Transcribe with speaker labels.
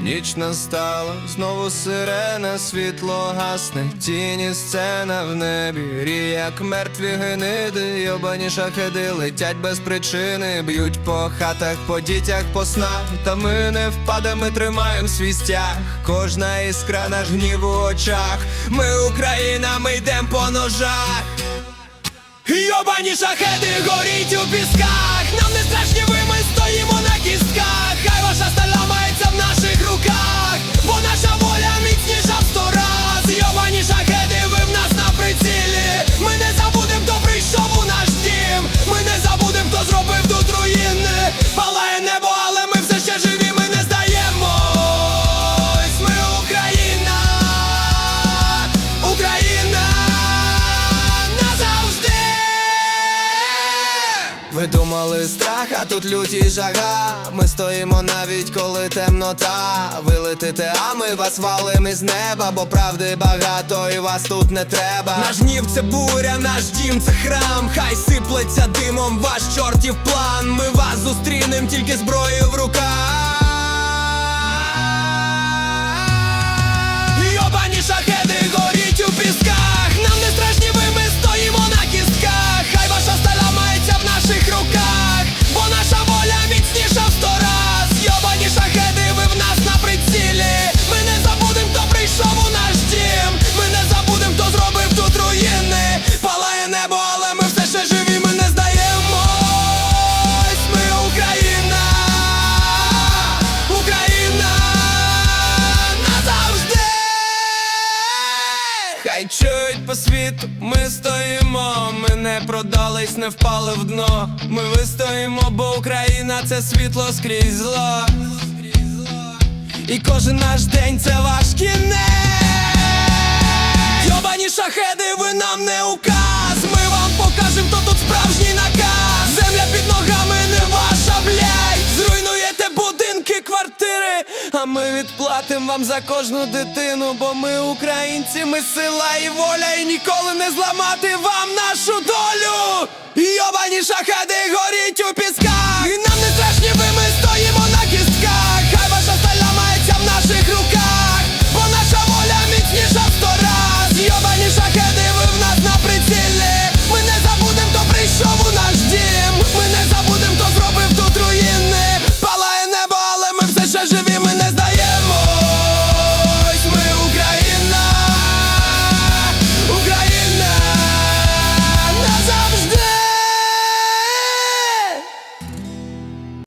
Speaker 1: Ніч настала, знову сирена, світло гасне, тіні сцена в небі, рі, як мертві гниди, йобані шахеди летять без причини, б'ють по хатах, по дітях, по снах, та ми не впадемо, ми тримаємо свій стяг. Кожна іскра наш гнів у очах. Ми Україна, ми йдем по ножах. Йобані шахеди горіть у пісках Нам не страшні ви, ми стоїмо на кістках Хай ваша сталь Ви думали страх, а тут люті жага. Ми стоїмо навіть коли темнота. Ви летите, а ми вас валим із неба Бо правди багато і вас тут не треба. Наш гнів це буря, наш дім це храм. Хай сиплеться димом ваш чортів план. Ми вас зустрінем тільки зброєю в руках Хай чують по світу, ми стоїмо, ми не продались, не впали в дно. Ми вистоїмо, бо Україна це світло скрізь зло. І кожен наш день це ваш кінець. Йобані шахеди, ви нам не указ. Ми вам покажемо, хто тут справжній наказ. ми відплатим вам за кожну дитину, бо ми українці, ми сила і воля, і ніколи не зламати вам нашу долю. Йобані шахади горіть у піску.